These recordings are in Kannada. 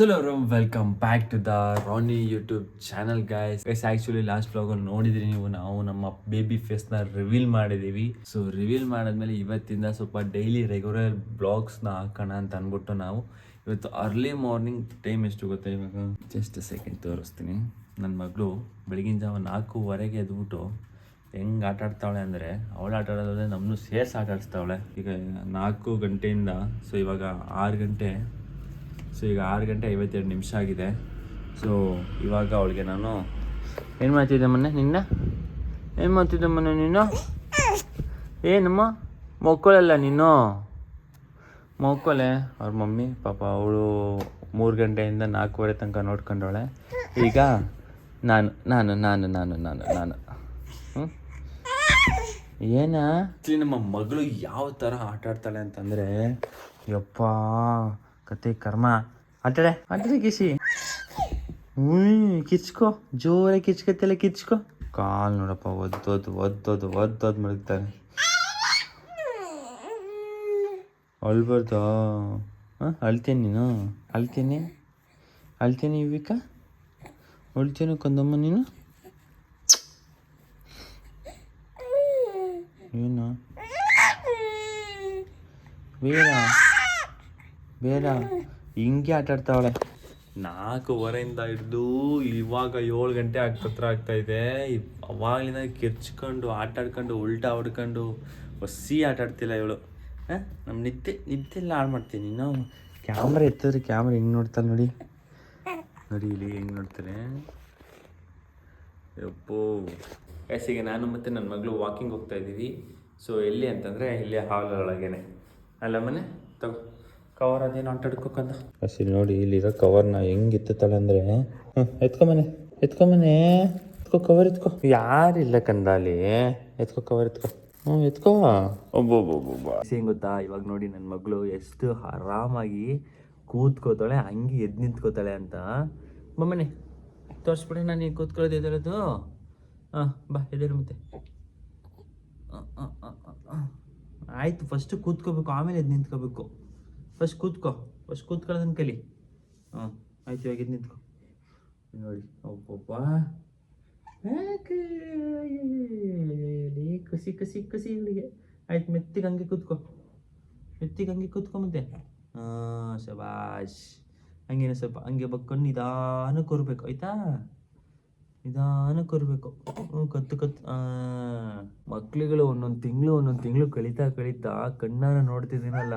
Hello welcome back to the Rani YouTube channel guys guys actually last ಬ್ಲಾಗಲ್ಲಿ ನೋಡಿದ್ರಿ ನೀವು, ನಾವು ನಮ್ಮ ಬೇಬಿ ಫೇಸ್ನ ರಿವೀಲ್ ಮಾಡಿದ್ದೀವಿ ಸೊ ರಿವೀಲ್ ಮಾಡಿದ್ಮೇಲೆ ಇವತ್ತಿಂದ ಸ್ವಲ್ಪ ಡೈಲಿ ರೆಗ್ಯುಲರ್ ಬ್ಲಾಗ್ಸ್ನ ಹಾಕೋಣ ಅಂತ ಅಂದ್ಬಿಟ್ಟು ನಾವು ಇವತ್ತು ಅರ್ಲಿ ಮಾರ್ನಿಂಗ್ ಟೈಮ್ ಎಷ್ಟು ಗೊತ್ತಾ ಇವಾಗ ಜಸ್ಟ್ ಸೆಕೆಂಡ್ ತೋರಿಸ್ತೀನಿ. ನನ್ನ ಮಗಳು ಬೆಳಗಿನ ಜಾವ ನಾಲ್ಕೂವರೆಗೆ ಎದ್ಬಿಟ್ಟು ಹೆಂಗೆ ಆಟ ಆಡ್ತಾವಳೆ ಅಂದರೆ, ಅವಳು ಆಟ ಆಡೋದಾದ್ರೆ ನಮ್ಮನ್ನು ಸೇರ್ಸಿ ಆಟ ಆಡಿಸ್ತಾವಳೆ. ಈಗ ನಾಲ್ಕು ಗಂಟೆಯಿಂದ ಸೊ ಇವಾಗ ಆರು ಗಂಟೆ ಸೊ ಈಗ ಆರು ಗಂಟೆ ಐವತ್ತೆರಡು ನಿಮಿಷ ಆಗಿದೆ. ಸೊ ಇವಾಗ ಅವಳಿಗೆ ನಾನು ಏನು ಮಾಡ್ತಿದ್ದೆ ಮೊನ್ನೆ ನಿನ್ನ? ಏನು ಮಾಡ್ತಿದ್ದೆ ಮೊನ್ನೆ ನೀನು? ಏನಮ್ಮ? ಮಕ್ಕಳೆಲ್ಲ ನೀನು? ಮಕ್ಕಳೆ? ಅವ್ರ ಮಮ್ಮಿ, ಪಾಪ ಅವಳು ಮೂರು ಗಂಟೆಯಿಂದ ನಾಲ್ಕೂವರೆ ತನಕ ನೋಡ್ಕೊಂಡವಳೆ. ಈಗ ನಾನು ನಾನು ನಾನು ನಾನು ನಾನು ನಾನು. ಏನ? ನಮ್ಮ ಮಗಳು ಯಾವ ಥರ ಆಟ ಆಡ್ತಾಳೆ ಅಂತಂದರೆ, ಯಪ್ಪ ಕತೆ ಕರ್ಮ. ಆಟಡೆ ಆಟಡೆ ಕಿಸಿ. ಹ್ಞೂ ಕಿಚ್ಕೋ. ಜೋರಾಗಿ ಕಿಚ್ಕತ್ತೆಲ್ಲ ಕಿಚ್ಕೋ. ಕಾಲು ನೋಡಪ್ಪ ಒದ್ದೋದು ಒದ್ದೋದು ಒದ್ದೋದು ಮಡಗ್ತಾನೆ ಅಳ್ಬಾರ್ದು? ಹಾಂ, ಅಳ್ತೀನಿ ನೀನು? ಅಳ್ತೇನೆ? ಅಳ್ತೇನೆ ಇವಿಕ ಅಳ್ತೀನಿ ಕಂದಮ್ಮ ನೀನು? ಏನು? ಬೇಡ. ಬೇಡ. ಹಿಂಗೆ ಆಟ ಆಡ್ತಾವಳೆ. ನಾಲ್ಕುವರೆಯಿಂದ ಹಿಡ್ದು ಇವಾಗ ಏಳು ಗಂಟೆ ಆಗ್ತತ್ರ ಆಗ್ತಾ ಇದೆ. ಅವಾಗಲಿಂದ ಕಿರ್ಚ್ಕೊಂಡು ಆಟ ಆಡ್ಕೊಂಡು ಉಲ್ಟಾ ಹೊಡ್ಕೊಂಡು ಹೊಸಿ ಆಟ ಆಡ್ತಿಲ್ಲ ಇವಳು. ಹಾಂ? ನಮ್ಮ ನಿದ್ದೆ ನಿದ್ದೆಲ್ಲ ಎಲ್ಲ ಹಾಳು ಮಾಡ್ತೀನಿ ಇನ್ನೂ. ಕ್ಯಾಮ್ರಾ ಎತ್ತಿದ್ರೆ ಕ್ಯಾಮ್ರಾ ಹೆಂಗೆ ನೋಡ್ತಾಳೆ ನೋಡಿ. ನೋಡಿ ಇಲ್ಲಿ ಹೆಂಗೆ ನೋಡ್ತಾರೆ. ಯಪ್ಪೋ. ಈಗ ನಾನು ಮತ್ತು ನನ್ನ ಮಗಳು ವಾಕಿಂಗ್ ಹೋಗ್ತಾ ಇದ್ದೀವಿ. ಸೊ ಎಲ್ಲಿ ಅಂತಂದರೆ ಇಲ್ಲೇ ಹಾಲ್ ಒಳಗೇನೆ. ಅಲ್ಲ ಮನೆ? ತಗೋ. ಕವರ್ ಅದೇನು ಆಟಾಡ್ಕೋಕಂದ ಹಸಿ ನೋಡಿ ಇಲ್ಲಿರೋ ಕವರ್ನ ಹೆಂಗೆ ಅಂದ್ರೆ ಅಂದರೆ ಹ್ಞೂ ಎತ್ಕೊಂಬನೆ ಎತ್ಕೊಂಬನೆ ಎತ್ಕೋ ಕವರ್ ಎತ್ಕೋ ಯಾರಿಲ್ಲ ಕಂದ ಅಲ್ಲಿ ಎತ್ಕೋ ಕವರ್ ಎತ್ಕೋ. ಹ್ಞೂ ಎತ್ಕೋ ಒಬ್ಬೊಬ್ಬೊಬ್ಬೊಬ್ಬ ಹೆಂಗೆ ಗೊತ್ತಾ? ಇವಾಗ ನೋಡಿ ನನ್ನ ಮಗಳು ಎಷ್ಟು ಆರಾಮಾಗಿ ಕೂತ್ಕೋತಾಳೆ ಹಂಗೆ ಎದ್ದು ನಿಂತ್ಕೋತಾಳೆ ಅಂತ. ಮಮ್ಮನೆ ತೋರಿಸ್ಬಿಡಿ ನಾನು ಈಗ ಕೂತ್ಕೊಳ್ಳೋದು ಎದರದು ಹಾಂ ಬಾ ಎದ್ದೇಳು ಮತ್ತೆ. ಆಯಿತು ಫಸ್ಟು ಕೂತ್ಕೋಬೇಕು ಆಮೇಲೆ ಎದ್ದು ನಿಂತ್ಕೋಬೇಕು. ಫಸ್ಟ್ ಕೂತ್ಕೋ, ಫಸ್ಟ್ ಕೂತ್ಕೊಳ್ಳೋದನ್ನ ಕಲಿ. ಹಾಂ ಆಯ್ತು, ಇವಾಗ ನಿಂತ್ಕೊ. ನೋಡಿ, ಒಬ್ಬೊಬ್ಬ. ಕಸಿ ಕಸಿ ಕಸಿ ಇವಳಿಗೆ ಆಯ್ತು, ಮೆತ್ತಿಗೆ ಹಂಗೆ ಕೂತ್ಕೋ. ಮೆತ್ತಿಗೆ ಹಂಗೆ ಕೂತ್ಕೊ ಮತ್ತೆ. ಹಾಂ, ಶಬಾಷ್. ಹಂಗೇನೆ ಸ್ವಲ್ಪ ಹಂಗೆ ಬಕ್ಕೊಂಡು ನಿಧಾನ ಕೊರ್ಬೇಕು, ಆಯ್ತಾ? ನಿಧಾನ ಕೊರಬೇಕು. ಕತ್ತು ಕತ್ತು. ಮಕ್ಳುಗಳು ಒಂದೊಂದು ತಿಂಗಳು ಒಂದೊಂದು ತಿಂಗಳು ಕಳೀತಾ ಕಳೀತಾ ಕಣ್ಣಾನ ನೋಡ್ತಿದ್ದೀನಲ್ಲ.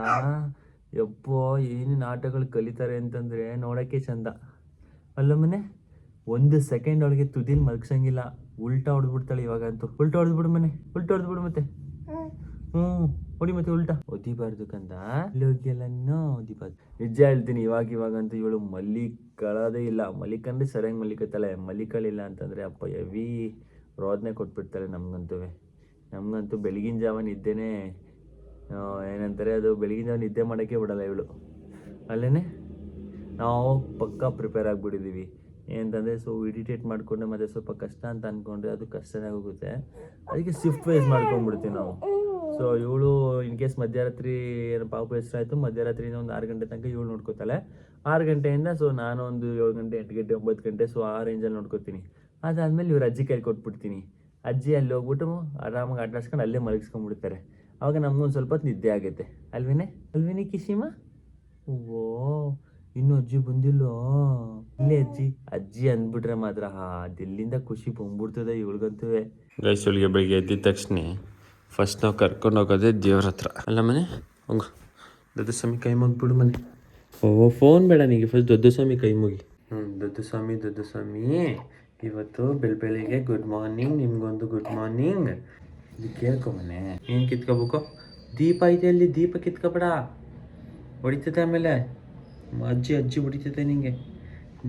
ಯಪ್ಪೋ ಏನೇನು ಆಟಗಳು ಕಲಿತಾರೆ ಅಂತಂದರೆ ನೋಡೋಕ್ಕೆ ಚಂದ. ಅಲ್ಲ ಮನೆ ಒಂದು ಸೆಕೆಂಡ್ ಅವಳಿಗೆ ತುದಿಲ್ ಮಲ್ಗ್ಸಂಗಿಲ್ಲ. ಉಲ್ಟಾ ಹೊಡೆದ್ಬಿಡ್ತಾಳೆ ಇವಾಗ ಅಂತೂ ಉಲ್ಟಾ ಹೊಡೆದ್ಬಿಡು ಮನೆ. ಉಲ್ಟಾ ಹೊಡೆದ್ಬಿಡು ಮತ್ತೆ. ಹ್ಞೂ ಹೊಡಿ ಮತ್ತೆ ಉಲ್ಟಾ. ಒದಿಬಾರ್ದು ಕಂದ. ಇಲ್ಲೋಗಿಲ್ಲನೋ ಒದಿಬಾರ್ದು ನಿಜ ಹೇಳ್ತೀನಿ ಇವಾಗ ಇವಾಗಂತೂ ಇವಳು ಮಲ್ಲಿಕಳದೇ ಇಲ್ಲ. ಮಲ್ಲಿಕಂದ್ರೆ ಸರಿಯಾಗಿ ಮಲ್ಲಿಕತ್ತಾಳೆ. ಮಲ್ಲಿಕಳಿಲ್ಲ ಅಂತಂದರೆ ಅಪ್ಪ ಎವಿ ರೋದನೆ ಕೊಟ್ಬಿಡ್ತಾಳೆ ನಮಗಂತೂ ನಮಗಂತೂ ಬೆಳಗಿನ ಜಾವ ನಿದ್ದೆನೇ ಆ, ಏನಂತಾರೆ, ಅದು ಬೆಳಗಿನ ನಿದ್ದೆ ಮಾಡೋಕ್ಕೆ ಬಿಡಲ್ಲ ಇವಳು. ಅಲ್ಲೇ ನಾವು ಪಕ್ಕಾ ಪ್ರಿಪೇರ್ ಆಗಿಬಿಟ್ಟಿದ್ದೀವಿ ಏನಂತಂದರೆ ಸೊ ಇಡಿಟೇಟ್ ಮಾಡಿಕೊಂಡ್ರೆ ಮತ್ತೆ ಸ್ವಲ್ಪ ಕಷ್ಟ ಅಂತ ಅಂದ್ಕೊಂಡ್ರೆ ಅದು ಕಷ್ಟನೇ ಹೋಗುತ್ತೆ. ಅದಕ್ಕೆ ಶಿಫ್ಟ್ ವೈಸ್ ಮಾಡ್ಕೊಂಡ್ಬಿಡ್ತೀವಿ ನಾವು. ಸೊ ಇವಳು ಇನ್ ಕೇಸ್ ಮಧ್ಯರಾತ್ರಿ ಏನು ಪಾಪ ಹೆಸರಾಯಿತು ಮಧ್ಯರಾತ್ರಿಯಿಂದ ಒಂದು ಆರು ಗಂಟೆ ತನಕ ಇವಳು ನೋಡ್ಕೋತಾಳೆ. ಆರು ಗಂಟೆಯಿಂದ ಸೊ ನಾನು ಒಂದು ಏಳು ಗಂಟೆ, ಎಂಟು ಗಂಟೆ, ಒಂಬತ್ತು ಗಂಟೆ ಸೊ ಆ ರೇಂಜಲ್ಲಿ ನೋಡ್ಕೋತೀನಿ. ಅದಾದಮೇಲೆ ಇವ್ರ ಅಜ್ಜಿ ಕೈ ಕೊಟ್ಬಿಡ್ತೀನಿ. ಅಜ್ಜಿ ಅಲ್ಲಿ ಹೋಗ್ಬಿಟ್ಟು ಆರಾಮಾಗಿ ಆಟಾಡ್ಸ್ಕೊಂಡು ಅಲ್ಲೇ ಮಲಗಿಸ್ಕೊಂಡ್ಬಿಡ್ತಾರೆ. ಅವಾಗ ಒಂದು ಸ್ವಲ್ಪ ನಿದ್ದೆ ಆಗುತ್ತೆ ಅಲ್ವೇನೆ? ಅಲ್ವೇನೆ ಕಿಶಿಮ? ಓ ಇನ್ನು ಅಜ್ಜಿ ಬಂದಿಲ್ಲ? ಇಲ್ಲೇ ಅಜ್ಜಿ. ಅಜ್ಜಿ ಅಂದ್ಬಿಟ್ರೆ ಮಾತ್ರ ಹಾ ಅದೆಲ್ಲಿಂದ ಖುಷಿ ಬಂದ್ಬಿಡ್ತದೆ ಇವಳಿಗಂತೂ. ಇವಳಿಗೆ ಬೆಳಿಗ್ಗೆ ಎದ್ದಿದ ತಕ್ಷಣ ಫಸ್ಟ್ ನಾವು ಕರ್ಕೊಂಡು ಹೋಗೋದೆ ದೇವ್ರ ಹತ್ರ. ಅಲ್ಲ ಮನೆ? ಹೋಗು. ದೊಡ್ಡ ಸ್ವಾಮಿ ಕೈ ಮುಗಿಬಿಡು ಮನೆ. ಓ ಫೋನ್ ಬೇಡ ನಿಮಗೆ ಫಸ್ಟ್ ದೊಡ್ಡ ಸ್ವಾಮಿ ಕೈ ಮುಗಿ. ಹ್ಞೂ ದೊಡ್ಡ ಸ್ವಾಮಿ ದೊಡ್ಡ ಸ್ವಾಮಿ ಇವತ್ತು ಬೆಳ್ ಬೆಳಿಗ್ಗೆ ಗುಡ್ ಮಾರ್ನಿಂಗ್ ನಿಮ್ಗೊಂದು ಗುಡ್ ಮಾರ್ನಿಂಗ್ ಇದು ಕೇಳ್ಕೊಂಬನೆ ಏನು ಕಿತ್ಕೋಬೇಕು? ದೀಪ ಐತೆ ಅಲ್ಲಿ, ದೀಪ ಕಿತ್ಕೊಬೇಡ. ಹೊಡಿತದೆ ಆಮೇಲೆ? ಅಜ್ಜಿ ಅಜ್ಜಿ ಹೊಡಿತೈತೆ ನಿಂಗೆ.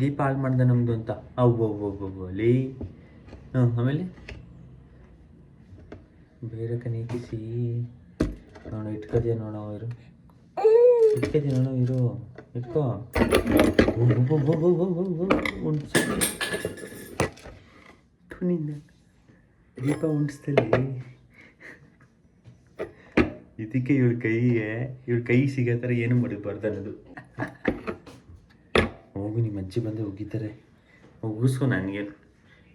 ದೀಪ ಹಾಳು ಮಾಡ್ದೆ ನಮ್ಮದು ಅಂತ. ಅವ್ವವ್ವವ್ವವ್ವ ಹ್ಞೂ ಆಮೇಲೆ? ಬೇರೆ ಕನೀಕಿಸಿ ನೋಡೋ ಇಟ್ಕೋದೆ ನೋಡೋ ಇರು. ಇಟ್ಕೋದೆ ನೋಡೋ ಇರು. ಇಟ್ಕೋ. ನಿನ್ನ ದೀಪ ಉಂಟಿಸ್ತಲ್ಲಿ ಇದಕ್ಕೆ ಇವ್ರ ಕೈಗೆ, ಇವ್ರ ಕೈ ಸಿಗೋ ಥರ ಏನು ಮಾಡಬಾರ್ದು ಅನ್ನೋದು. ಹೋಗು, ನಿಮ್ಮ ಅಜ್ಜಿ ಬಂದು ಹೋಗಿದ್ದಾರೆ ಉಗಿಸ್ಕೊ ನನಗೆ.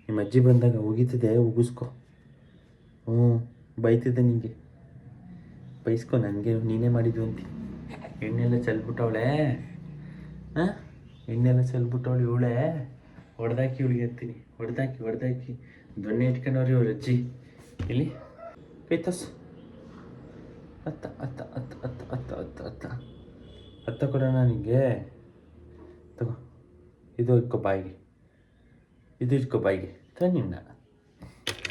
ನಿಮ್ಮ ಅಜ್ಜಿ ಬಂದಾಗ ಉಗಿತಿದೆ, ಉಗಿಸ್ಕೊ. ಹ್ಞೂ, ಬೈತಿದ್ದೆ ನಿಮಗೆ ಬೈಸ್ಕೊ ನನಗೆ, ನೀನೇ ಮಾಡಿದ್ದು ಅಂತ. ಎಣ್ಣೆಲ್ಲ ಚೆಲ್ಬಿಟ್ಟವಳೆ. ಹಾಂ? ಎಣ್ಣೆಲ್ಲ ಚೆಲ್ಬಿಟ್ಟವಳು ಇವಳೆ. ಹೊಡೆದಾಕಿ ಇವಳಿಗೆ ಎತ್ತೀನಿ ಹೊಡೆದಾಕಿ ಹೊಡೆದಾಕಿ. ದೊಣ್ಣೆ ಇಟ್ಕೊಂಡವ್ರಿ ಇವ್ರ ಅಜ್ಜಿ. ಇಲ್ಲಿ ಕೈ ಅತ್ತ ಅತ್ತ ಅತ್ತ ಅತ್ತ ಅತ್ತ ಅತ್ತ ಅತ್ತ. ಅತ್ತ ಕೊಡೋಣ ನಿನಗೆ ತಗೋ ಇದು ಇಟ್ಕೋ ಬಾಯಿಗೆ. ಇದು ಇಟ್ಕೋ ಬಾಯಿಗೆ. ತನ್ನಿನ್ನ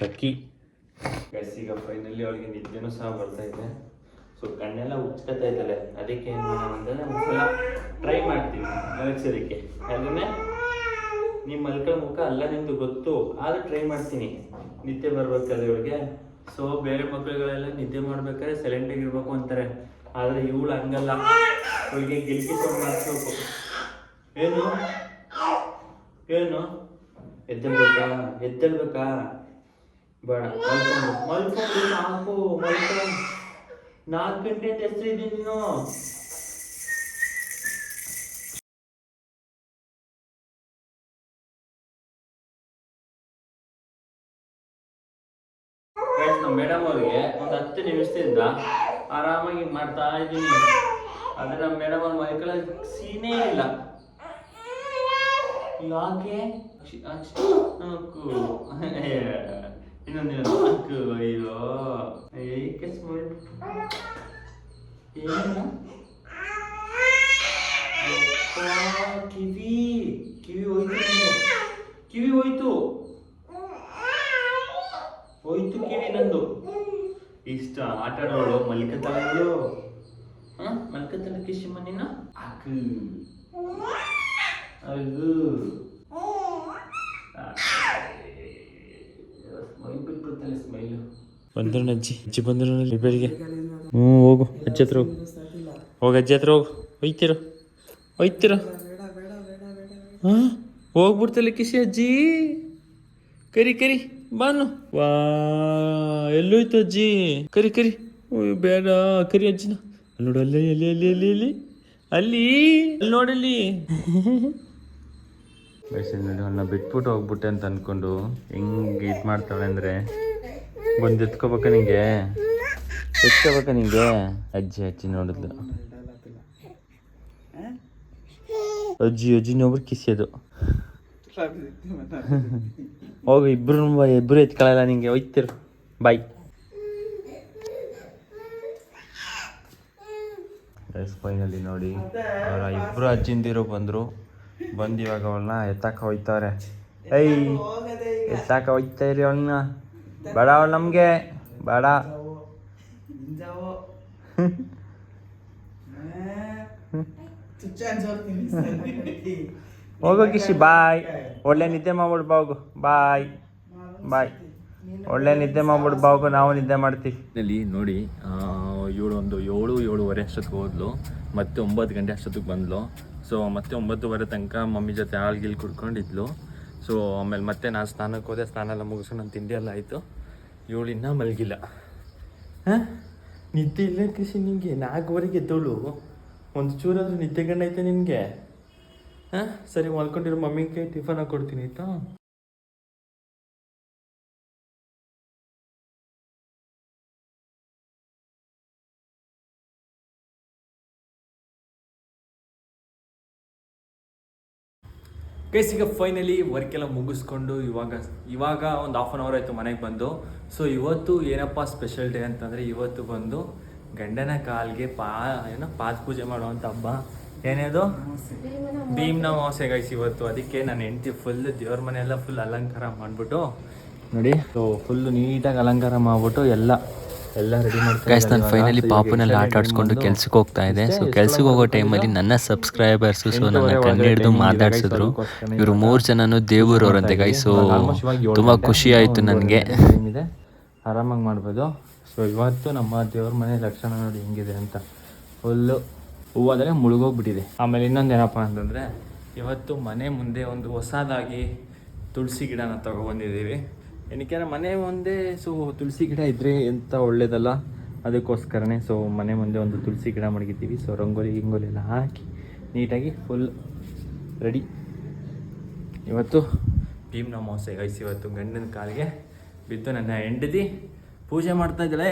ಅಕ್ಕಿ ಈಗ ಫೈನಲಿ ಅವಳಿಗೆ ನಿದ್ದೆನೂ ಸಹ ಬರ್ತಾ ಇದೆ. ಸೊ ಕಣ್ಣೆಲ್ಲ ಉಚ್ಕತಾ ಇದ್ದಾಳೆ. ಅದಕ್ಕೆ ಏನು ಮಾಡೋಣ ಅಂತಂದ್ರೆ ಒಂದ್ಸಲ ಟ್ರೈ ಮಾಡ್ತೀನಿ. ಮಲಗಿಸೋದಕ್ಕೆ. ಅದನ್ನೇ ನಿಮ್ಮ ಮಲ್ಕೊಳ್ಳೋ ಮುಖ ಅಲ್ಲ ನಿಂದು ಗೊತ್ತು. ಆದರೂ ಟ್ರೈ ಮಾಡ್ತೀನಿ. ನಿದ್ದೆ ಬರ್ಬೇಕಲ್ಲ ಇವಳಿಗೆ. ಸೊ ಬೇರೆ ಮಕ್ಕಳುಗಳೆಲ್ಲ ನಿದ್ದೆ ಮಾಡ್ಬೇಕಾದ್ರೆ ಸೈಲೆಂಟ್ ಇರಬೇಕು ಅಂತಾರೆ. ಆದ್ರೆ ಇವಳು ಹಂಗಲ್ಲ. ಅವಳಿಗೆ ಗಿಲ್ಕಿ ಸೌಂಡ್ ಮಾಡಿಸ್ಬೇಕು ಏನು? ಏನು? ಎದ್ದೇಳ್ಬೇಕಾ? ಎದ್ದೇಳ್ಬೇಕಾ? ಬೇಡ. ಮಲ್ಕೊಂಡು. ಮಲ್ಕೊಂಡು ನಾಲ್ಕು ಮಲ್ಕೊಂಡು. ನಾಲ್ಕು ಗಂಟೆ ಅಂತ ಹೆಸರು ಇದ್ದೀನಿ ನೀನು? ಹತ್ತನೇ ಆರಾಮಾಗಿ ಮಾಡ್ತಾ ಇದ್ದೀನಿ. ಆದರೆ ನಮ್ಮ ಮೇಡಮ್ ಅವ್ರ ಮೈಕಳ ಸೀನೇ ಇಲ್ಲ. ಯಾಕೆ? ಇನ್ನೊಂದು ನಾಲ್ಕು ಅಯ್ಯೋ ಏಕೆ ಸ್ಮೈಲ್ ಕಿವಿ. ಇಷ್ಟ ಆಟ ಆಡೋಳು ಮಲ್ಕತ್ತಳು ಹ ಮಲ್ಕತ್ತಳ ಕಿಶಿಮ ನೀನು? ಅಕ್ಕು ಅಗು ಸ್ಮೈಲ್ ಬಿಟ್ಬಿಡ್ತಾಳೆ ಸ್ಮೈಲು ಬಂದ್ರು ಅಜ್ಜಿ ಅಜ್ಜಿ ಬಂದ್ರು ಇಬ್ಬರಿಗೆ ಹ್ಞೂ ಹೋಗು ಅಜ್ಜಿ ಹತ್ರ ಹೋಗು ಹೋಗ ಅಜ್ಜಿ ಹತ್ರ ಹೋಗು ಒಯ್ತಿರು ಒಯ್ತಿರು ಹಾಂ ಹೋಗ್ಬಿಡ್ತಲ್ಲ ಕಿಶಿ ಅಜ್ಜಿ ಕರಿ ಕರಿ ಬಾನು. ವಾ ಎಲ್ಲೋಯ್ತು ಅಜ್ಜಿ? ಕರಿ ಕರಿ. ಓಯ್ ಬೇಡ ಕರಿ ಅಜ್ಜಿನ. ಅಲ್ಲಿ ನೋಡು ಅಲ್ಲಿ ಎಲ್ಲಿ ಎಲ್ಲಿ ಅಲ್ಲಿ ಅಲ್ಲಿ ಅಲ್ಲಿ. ಅಲ್ಲಿ ನೋಡಲ್ಲಿ ನೋಡಿ ಅವನ್ನ ಬಿಟ್ಬಿಟ್ಟು ಹೋಗ್ಬಿಟ್ಟೆ ಅಂತ ಅನ್ಕೊಂಡು ಹೆಂಗೆ ಇದು ಮಾಡ್ತಾಳೆ ಅಂದರೆ? ಬಂದು ಎತ್ಕೋಬೇಕ ನಿಂಗೆ? ಎತ್ಕೋಬೇಕ ನಿಂಗೆ? ಅಜ್ಜಿ ಅಜ್ಜಿ ನೋಡಿದ್ಲು. ಅಜ್ಜಿ ಅಜ್ಜಿ ಒಬ್ರು ಕಿಸಿಯೋದು. ಹೋಗು, ಇಬ್ರು ಇಬ್ರು ಎತ್ಕೊಳ್ಳಲ್ಲ ನಿಂಗೆ ಒಯ್ತಿರು ಬಾಯ್ ಫೈನಲಿ ನೋಡಿ, ಅವರ ಇಬ್ರು ಅಜ್ಜಿಂದಿರು ಬಂದರು. ಬಂದು ಇವಾಗ ಅವಳನ್ನ ಎತ್ತಾಕ ಹೋಯ್ತವ್ರೆ. ಏಯ್, ಎತ್ತಾಕ ಹೋಯ್ತಾ ಇರಿ ಅವಳನ್ನ. ಬೇಡ ಅವಳು ನಮಗೆ. ಬೇಡ. ಹೋಗೋ ಕಿಶಿ, ಬಾಯ್. ಒಳ್ಳೆ ನಿದ್ದೆ ಮಾಡ್ಬಿಡು ಬಾಗು ಬಾಯ್. ಬಾಯ್. ಒಳ್ಳೆ ನಿದ್ದೆ ಮಾಡ್ಬಿಡು ಬಾವು ನಾವು ನಿದ್ದೆ ಮಾಡ್ತೀವಿ. ಇಲ್ಲಿ ನೋಡಿ ಏಳು ಒಂದು, ಏಳು, ಏಳುವರೆ ಅಷ್ಟೊತ್ತಿಗೆ ಹೋದ್ಲು. ಮತ್ತೆ ಒಂಬತ್ತು ಗಂಟೆ ಅಷ್ಟೊತ್ತಿಗೆ ಬಂದ್ಲು. ಸೊ ಮತ್ತೆ ಒಂಬತ್ತುವರೆ ತನಕ ಮಮ್ಮಿ ಜೊತೆ ಹಾಲ್ಗಿಲ್ ಕುಡ್ಕೊಂಡಿದ್ಲು. ಸೊ ಆಮೇಲೆ ಮತ್ತೆ ನಾನು ಸ್ನಾನಕ್ಕೆ ಹೋದೆ, ಸ್ನಾನ ಎಲ್ಲ ಮುಗಿಸ್ಕೊಂಡು ನನ್ನ ತಿಂಡಿ ಎಲ್ಲ ಆಯಿತು. ಏಳು ಇನ್ನೂ ಮಲಗಿಲ್ಲ. ಹಾಂ? ನಿದ್ದೆ ಇಲ್ಲ ಕೃಷಿ ನಿನಗೆ ನಾಲ್ಕುವರೆಗೆ ಎದ್ದೋಳು. ಒಂದು ಚೂರಾದರೂ ನಿದ್ದೆ ಗಂಡೈತೆ ನಿನಗೆ? ಹಾಂ? ಸರಿ, ಮಲ್ಕೊಂಡಿರೋ ಮಮ್ಮಿಗೆ ಟಿಫನ್ ಹಾಕ್ಕೊಡ್ತೀನಿ ಆಯಿತಾ? ಗೈಸ್ ಈಗ ಫೈನಲಿ ವರ್ಕೆಲ್ಲ ಮುಗಿಸ್ಕೊಂಡು ಇವಾಗ ಇವಾಗ ಒಂದು ಹಾಫ್ ಆನ್ ಅವರ್ ಆಯಿತು ಮನೆಗೆ ಬಂದು. ಸೊ ಇವತ್ತು ಏನಪ್ಪ ಸ್ಪೆಷಲ್ ಡೇ ಅಂತಂದರೆ, ಇವತ್ತು ಬಂದು ಗಂಡನ ಕಾಲ್ಗೆ ಪಾ, ಏನೋ ಪಾದ ಪೂಜೆ ಮಾಡುವಂಥ ಹಬ್ಬ. ಏನೇದು? ಭೀಮ್ನ ಅಮಾವಾಸ್ಯೆ ಗೈಸ್ ಇವತ್ತು. ಅದಕ್ಕೆ ನಾನು ಹೆಂಡತಿ ಫುಲ್ ದೇವ್ರ ಮನೆಯೆಲ್ಲ ಫುಲ್ ಅಲಂಕಾರ ಮಾಡಿಬಿಟ್ಟು ನೋಡಿ ಸೊ ಫುಲ್ ನೀಟಾಗಿ ಅಲಂಕಾರ ಮಾಡಿಬಿಟ್ಟು ಎಲ್ಲ ಎಲ್ಲ ರೆಡಿ ಮಾಡ್ತಾರೆ ಗೈಸ್ ನಾನು ಫೈನಲಿ ಪಾಪುನಲ್ಲಿ ಆಟ ಆಡಿಸ್ಕೊಂಡು ಕೆಲ್ಸಕ್ಕೆ ಹೋಗ್ತಾ ಇದೆ. ಸೊ ಕೆಲ್ಸಕ್ಕೆ ಹೋಗೋ ಟೈಮಲ್ಲಿ ನನ್ನ ಸಬ್ಸ್ಕ್ರೈಬರ್ಸು ಸೊ ನನ್ನ ಕಣ್ಣು ಹಿಡಿದು ಮಾತಾಡ್ಸಿದ್ರು. ಇವರು ಮೂರು ಜನನು ದೇವರವರಂತೆ ಗೈಸ್ ಸೊ ತುಂಬ ಖುಷಿ ಆಯಿತು ನನಗೆ. ಆರಾಮಾಗಿ ಮಾಡ್ಬೋದು. ಸೊ ಇವತ್ತು ನಮ್ಮ ದೇವ್ರ ಮನೆ ಲಕ್ಷಣ ನೋಡಿ ಹೆಂಗಿದೆ ಅಂತ. ಫುಲ್ಲು ಹೂವಾದರೆ ಮುಳುಗೋಗ್ಬಿಟ್ಟಿದೆ. ಆಮೇಲೆ ಇನ್ನೊಂದು ಏನಪ್ಪ ಅಂತಂದರೆ, ಇವತ್ತು ಮನೆ ಮುಂದೆ ಒಂದು ಹೊಸದಾಗಿ ತುಳಸಿ ಗಿಡನ ತಗೊಬಂದಿದ್ದೀವಿ ಏನಕ್ಕೆ ಮನೆ ಮುಂದೆ ಸೊ ತುಳಸಿ ಗಿಡ ಇದ್ದರೆ ಎಂಥ ಒಳ್ಳೇದಲ್ಲ? ಅದಕ್ಕೋಸ್ಕರನೇ ಸೊ ಮನೆ ಮುಂದೆ ಒಂದು ತುಳಸಿ ಗಿಡ ಮಡಗಿದ್ದೀವಿ. ಸೊ ರಂಗೋಲಿ ಗಿಂಗೋಲಿ ಎಲ್ಲ ಹಾಕಿ ನೀಟಾಗಿ ಫುಲ್ ರೆಡಿ ಇವತ್ತು ಭೀಮ್ನ ಅಮಾವಾಸ್ಯೆ ಐಸಿ ಇವತ್ತು ಗಂಡನ ಕಾಲಿಗೆ ಬಿದ್ದು ನನ್ನ ಹೆಂಡತಿ ಪೂಜೆ ಮಾಡ್ತಾ ಇದ್ದಾಳೆ.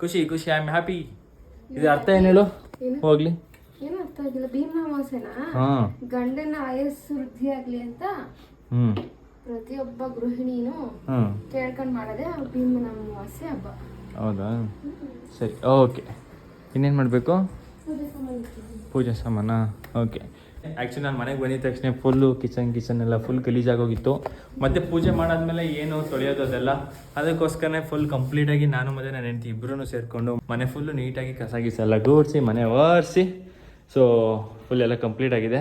ಖುಷಿ ಖುಷಿ ಐ ಆಮ್ ಹ್ಯಾಪಿ ಇದು ಅರ್ಥ ಏನು ಹೇಳು? ಹೋಗ್ಲಿ. ಏನು ಅರ್ಥ ಆಗಿಲ್ಲ. ಭೀಮಾವಾಸೆನಾ ಗಂಡನ ಆಯಸ್ಸು ವೃದ್ಧಿ ಆಗ್ಲಿ ಅಂತ ಪ್ರತಿಯೊಬ್ಬ ಗೃಹಿಣಿನೂ ಕೇಳ್ಕೊಂಡ್ ಮಾಡೋದೇ ಭೀಮನ ಅಮಾವಾಸ್ಯೆ ಹಬ್ಬ. ಹೌದಾ? ಸರಿ ಓಕೆ. ಇನ್ನೇನು ಮಾಡಬೇಕು? ಪೂಜಾ ಸಾಮಾನ? ಓಕೆ. ಆ್ಯಕ್ಚುಲಿ ನಾನು ಮನೆಗೆ ಬಂದಿದ ತಕ್ಷಣ ಫುಲ್ಲು ಕಿಚನ್ ಕಿಚನ್ ಎಲ್ಲ ಫುಲ್ ಗಲೀಜಾಗೋಗಿತ್ತು ಮತ್ತು ಪೂಜೆ ಮಾಡಾದ್ಮೇಲೆ ಏನು ತೊಳೆಯೋದು ಅದೆಲ್ಲ ಅದಕ್ಕೋಸ್ಕರನೇ ಫುಲ್ ಕಂಪ್ಲೀಟಾಗಿ ನಾನು ಮತ್ತು ನಾನು ಹೆಂಡತಿ ಇಬ್ಬರೂ ಸೇರಿಕೊಂಡು ಮನೆ ಫುಲ್ಲು ನೀಟಾಗಿ ಕಸ ಗಿಸ ಎಲ್ಲ ಗೂಡಿಸಿ ಮನೆ ಒರೆಸಿ ಸೊ ಫುಲ್ ಎಲ್ಲ ಕಂಪ್ಲೀಟ್ ಆಗಿದೆ.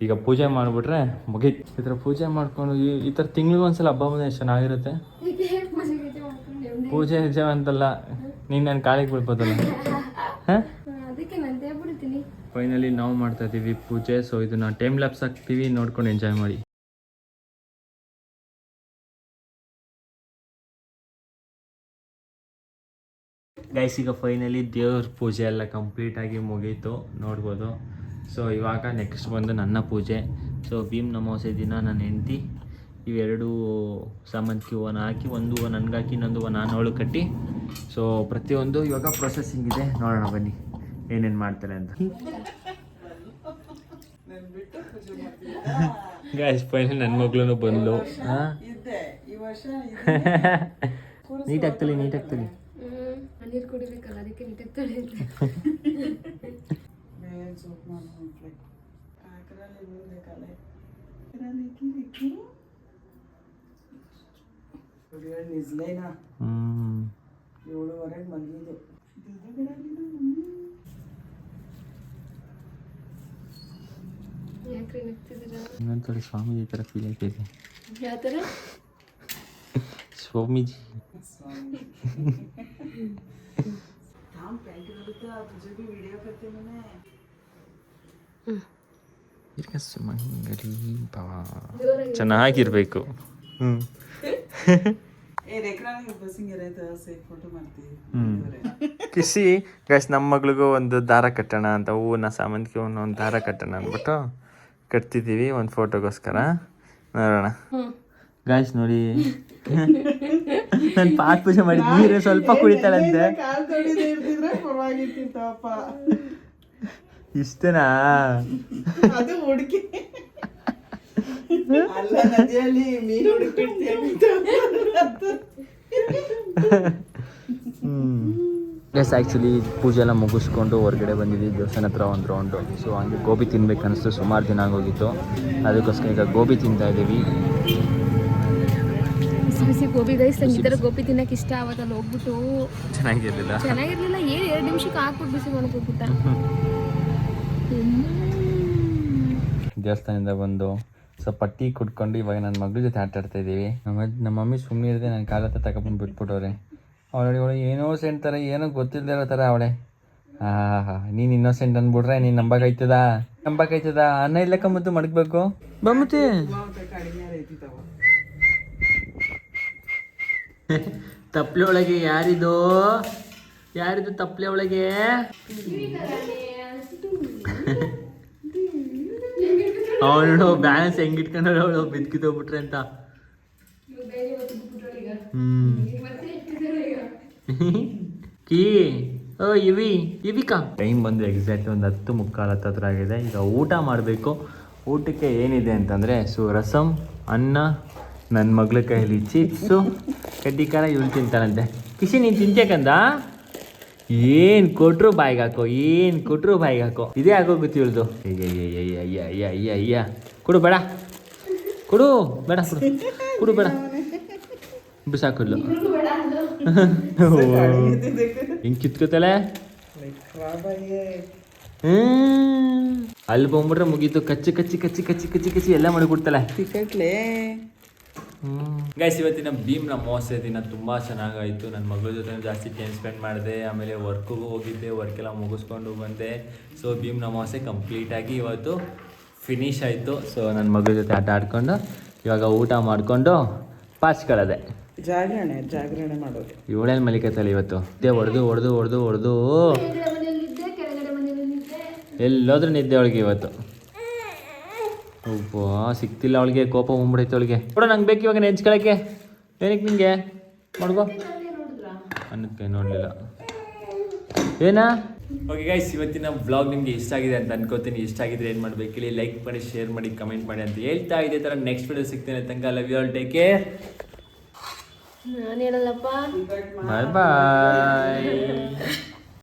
ಈಗ ಪೂಜೆ ಮಾಡಿಬಿಟ್ರೆ ಮುಗೀತು. ಈ ಥರ ಪೂಜೆ ಮಾಡಿಕೊಂಡು ಈ ಈ ಥರ ತಿಂಗ್ಳಿಗೆ ಒಂದ್ಸಲ ಹಬ್ಬ ಬಂದರೆ ಎಷ್ಟು ಚೆನ್ನಾಗಿರುತ್ತೆ? ಪೂಜೆ ಹೆಜ್ಜೆ ಅಂತಲ್ಲ ನೀನು ನಾನು ಕಾಲಿಗೆ ಬಿಡ್ಬೋದಲ್ಲ ಹಾಂ ಹಾ, ಅದಕ್ಕೆ ನಾನು ದೇವ್ಬಿಡ್ತೀನಿ ಫೈನಲಿ ನಾವು ಮಾಡ್ತಾ ಇದ್ದೀವಿ ಪೂಜೆ. ಸೊ ಇದನ್ನ ಟೈಮ್ ಲ್ಯಾಪ್ಸ್ ಹಾಕ್ತೀವಿ. ನೋಡ್ಕೊಂಡು ಎಂಜಾಯ್ ಮಾಡಿ. ಗೈಸ್ ಈಗ ಫೈನಲಿ ದೇವ್ರ ಪೂಜೆ ಎಲ್ಲ ಕಂಪ್ಲೀಟಾಗಿ ಮುಗೀತು. ನೋಡ್ಬೋದು. ಸೊ ಇವಾಗ ನೆಕ್ಸ್ಟ್ ಬಂದು ನನ್ನ ಪೂಜೆ. ಸೊ ಭೀಮ್ ನಮೋಸೆ ದಿನ ನನ್ನ ಹೆಂಡತಿ. ಇವೆರಡು ಸಾಮಂತಿಗೆ ಹೂವನ ಹಾಕಿ, ಒಂದು ಹೂವು ನನಗಾಕಿ, ಇನ್ನೊಂದು ಹೂವು ನಾನು ಅವಳು ಕಟ್ಟಿ. ಸೊ ಪ್ರತಿಯೊಂದು ಇವಾಗ ಪ್ರೊಸೆಸಿಂಗ್ ಇದೆ. ನೋಡೋಣ ಬನ್ನಿ. ಏನೇನು ಮಾಡ್ತಾರೆ ಅಂತ. ಗ್ಯಾಸ್ ಫೈನಲ್ ನನ್ನ ಮಗಳು ಬಂದ್ಲು. Neat ಆಗ್ತಲಿ neat ಆಗ್ತಲಿ. ನೀರು ಕುಡಿಬೇಕಲ್ಲ ಅದಕ್ಕೆ ಏಳುವರೆಗೆ ಮಲಗಿದ್ದು. ಯಾಕ್ರಿ ನಗ್ತಿದ್ದೀರಾ? ಇನ್ನೊಂದು ಕಡೆ ಸ್ವಾಮೀಜಿ ಥರ ಫೀಲ್ ಆಗ್ತಿದೆ ಯಾವ ಸ್ವಾಮೀಜಿ. ಚೆನ್ನಾಗಿರ್ಬೇಕು. ಹ್ಞೂ ಕಿಸಿ ಗೈಸ್ ನಮ್ಮ ಮಗಳಿಗೂ ಒಂದು ದಾರ ಕಟ್ಟೋಣ ಅಂತ ಹೂವನ್ನ ಸಾಮಂತಿಗೆ ಒಂದು ದಾರ ಕಟ್ಟೋಣ ಅಂದ್ಬಿಟ್ಟು ಕಟ್ತಿದ್ದೀವಿ ಒಂದು ಫೋಟೋಗೋಸ್ಕರ. ನೋಡೋಣ. ಗಾಯ್ಸ್ ನೋಡಿ. ನಾನು ಪಾತ್ ಪೂಜೆ ಮಾಡಿ ನೀರು ಸ್ವಲ್ಪ ಕುಡಿತಾಳಂತೆ. ಇಷ್ಟನಾ? ಅದು ಅಲ್ಲ ಎಸ್ ಆ್ಯಕ್ಚುಲಿ ಪೂಜೆ ಎಲ್ಲ ಮುಗಿಸ್ಕೊಂಡು ಹೊರಗಡೆ ಬಂದಿದ್ವಿ. ದೇವಸ್ಥಾನ ಹತ್ರ ಒಂದು ರೌಂಡು ಸೊ ಹಂಗೆ ಗೋಬಿ ತಿನ್ಬೇಕು ಅನಿಸ್ತು ಸುಮಾರು ದಿನ ಆಗೋಗಿತ್ತು. ಅದಕ್ಕೋಸ್ಕರ ಈಗ ಗೋಬಿ ತಿಂತಾ ಇದ್ದೀವಿ. ಬಿಸಿ ಗೋಬಿ ಗೈಸ್ ನಂಗೆ ಈ ಥರ ಗೋಬಿ ತಿನ್ನಕ್ಕೆ ಇಷ್ಟ ಆವತ್ತಲ್ಲಿ ಹೋಗ್ಬಿಟ್ಟು. ಚೆನ್ನಾಗಿರಲಿಲ್ಲ. ಚೆನ್ನಾಗಿರ್ಲಿಲ್ಲ ಏನು ಎರಡು ನಿಮಿಷಕ್ಕೆ ಹಾಕ್ಬಿಟ್ಟು ಬಿಸಿ ಮಾಡ್ಕೊಬಿಟ್ಟ ದೇವಸ್ಥಾನದಿಂದ ಬಂದು ಸ್ವಲ್ಪ ಟೀ ಕುಡ್ಕೊಂಡು ಇವಾಗ ನನ್ನ ಮಗಳ ಜೊತೆ ಆಟ ಆಡ್ತಾ ಇದ್ದೀವಿ. ನಮ್ಮ ನಮ್ಮ ಮಮ್ಮಿ ಸುಮ್ಮನೆ ಇರದೆ ನನ್ನ ಕಾಲ ಹತ್ರ ತಗೊಂಡ್ಬಂದು ಬಿಟ್ಬಿಟ್ಟವ್ರೆ ಅವಳು ಅವಳು ಏನೋ ಸೆಂಟ್ ಥರ ಏನೋ ಗೊತ್ತಿಲ್ಲದೆ ಇರೋ ಅವಳೆ. ಹಾ ಹಾ ನೀನು ಇನ್ನೋಸೆಂಟ್ ಅಂದ್ಬಿಟ್ರೆ ನೀನು ನಂಬಕೈತದ ನಂಬಕೈತದ ಅನ್ನ ಇಲ್ಲಕ್ಕ ಮುದ್ದು ಮಡಗಬೇಕು. ಬಮ್ಮತಿ ತಪ್ಪಲೆ ಒಳಗೆ ಯಾರಿದು? ಯಾರಿದು ತಪ್ಪಲೆ ಒಳಗೆ? ಅವಳು ಬ್ಯಾಲೆನ್ಸ್ ಹೆಂಗ್ ಇಟ್ಕೊಂಡವಳು ಅವಳು? ಬಿದ್ಕಿತೋಗ್ಬಿಟ್ರೆ ಅಂತ. ಹ್ಮ್. ಕೀ. ಓ ಇವಿ. ಇವಿಕಾ. ಟೈಮ್ ಬಂದು ಎಕ್ಸಾಕ್ಟ್ ಒಂದು ಹತ್ತು ಮುಕ್ಕಾಲು ಹತ್ತು ಹತ್ರ ಆಗಿದೆ. ಈಗ ಊಟ ಮಾಡಬೇಕು. ಊಟಕ್ಕೆ ಏನಿದೆ ಅಂತಂದರೆ ಸೊ ರಸಮ್ ಅನ್ನ ನನ್ನ ಮಗಳ ಕೈಯಲ್ಲಿ ಚಿಪ್ಸು ಕಡ್ಡಿ ಖಾರ ಇವಳು ತಿಂತಾಳಂತೆ. ಕಿಶಿ ನೀನು ತಿಂತ್ಯಾಕಂದ? ಏನು ಕೊಟ್ರು ಬಾಯಿಗೆ ಹಾಕೋ ಏನು ಕೊಟ್ರು ಬಾಯಿಗೆ ಹಾಕೋ. ಇದೇ ಆಗೋಗುತ್ತೆ ಇವಳ್ದು. ಅಯ್ಯ ಅಯ್ಯ ಅಯ್ಯ ಅಯ್ಯ ಅಯ್ಯ ಅಯ್ಯ ಅಯ್ಯ ಕೊಡು ಬೇಡ. ಕೊಡು ಬೇಡ ಕೊಡು. ಕೊಡು ಬೇಡ. ಬಿಸಾಕಲ್ಲು ಹಿಂಗೆ ಕಿತ್ಕೋತಾಳೆ? ಹ್ಮ್. ಅಲ್ಲಿ ಬಂದ್ಬಿಟ್ರೆ ಮುಗೀತು. ಕಚ್ಚಿ ಕಚ್ಚಿ ಕಚ್ಚಿ ಕಚ್ಚಿ ಕಚ್ಚಿ ಕಚ್ಚಿ ಎಲ್ಲ ಮಾಡಿ ಕೊಡ್ತಾಳೆ ಟಿಕೆಟ್ಲೇ ಗೈಸ್ ಇವತ್ತಿನ ಭೀಮ್ನ ಮೋಸ ದಿನ ತುಂಬ ಚೆನ್ನಾಗಾಯಿತು. ನನ್ನ ಮಗಳ ಜೊತೆ ಜಾಸ್ತಿ ಟೈಮ್ ಸ್ಪೆಂಡ್ ಮಾಡಿದೆ. ಆಮೇಲೆ ವರ್ಕ್ಗೂ ಹೋಗಿದ್ದೆ. ವರ್ಕ್ ಎಲ್ಲ ಮುಗಿಸ್ಕೊಂಡು ಬಂದೆ. ಸೊ ಭೀಮ್ನ ಮೋಸೆ ಕಂಪ್ಲೀಟಾಗಿ ಇವತ್ತು ಫಿನಿಶ್ ಆಯಿತು. ಸೊ ನನ್ನ ಮಗಳ ಜೊತೆ ಆಟ ಆಡ್ಕೊಂಡು ಇವಾಗ ಊಟ ಮಾಡಿಕೊಂಡು ಪಾಚ್ಕೊಳ್ಳೋದೆ ಜಾಗರಣೆ ಜಾಗರಣೆ ಮಾಡೋದು. ಮಲಿಕತ್ತಲ್ಲ ಇವತ್ತು? ಇದೇ ಹೊಡೆದು ಹೊಡೆದು ಹೊಡೆದು ಹೊಡೆದು ನಿದ್ದೆ ನಿದ್ದೆ ಎಲ್ಲೋದ್ರೂ ನಿದ್ದೆ ಅವಳಿಗೆ ಇವತ್ತು. ಒಬ್ಬ ಸಿಕ್ತಿಲ್ಲ ಅವಳಿಗೆ ಕೋಪ ಬಂದ್ಬಿಡೈತೆ ಅವಳಿಗೆ. ನೋಡೋ ನಂಗೆ ಬೇಕು ಇವಾಗ ನೆಂಚ್ಕೊಳಕ್ಕೆ. ಏನಕ್ಕೆ ನಿಂಗೆ? ಮಾಡ್ಕೋ. ಅನ್ನಕ್ಕೆ ನೋಡಲಿಲ್ಲ. ಏನಾ? ಓಕೆ ಗೈಸ್ ಇವತ್ತಿನ ಬ್ಲಾಗ್ ನಿಮಗೆ ಇಷ್ಟ ಆಗಿದೆ ಅಂತ ಅನ್ಕೋತೀನಿ. ಇಷ್ಟ ಆಗಿದ್ರೆ ಏನು ಮಾಡಬೇಕು ಹೇಳಿ? ಲೈಕ್ ಮಾಡಿ ಶೇರ್ ಮಾಡಿ ಕಮೆಂಟ್ ಮಾಡಿ ಅಂತ ಹೇಳ್ತಾ ಇದೇ ಥರ ನೆಕ್ಸ್ಟ್ ವಿಡಿಯೋ ಸಿಗ್ತೇನೆ ತನಕ. Love you all take care ನಾನು ಹೇಳಲ್ಲಪ್ಪ ಬಾಯ್ ಬಾಯ್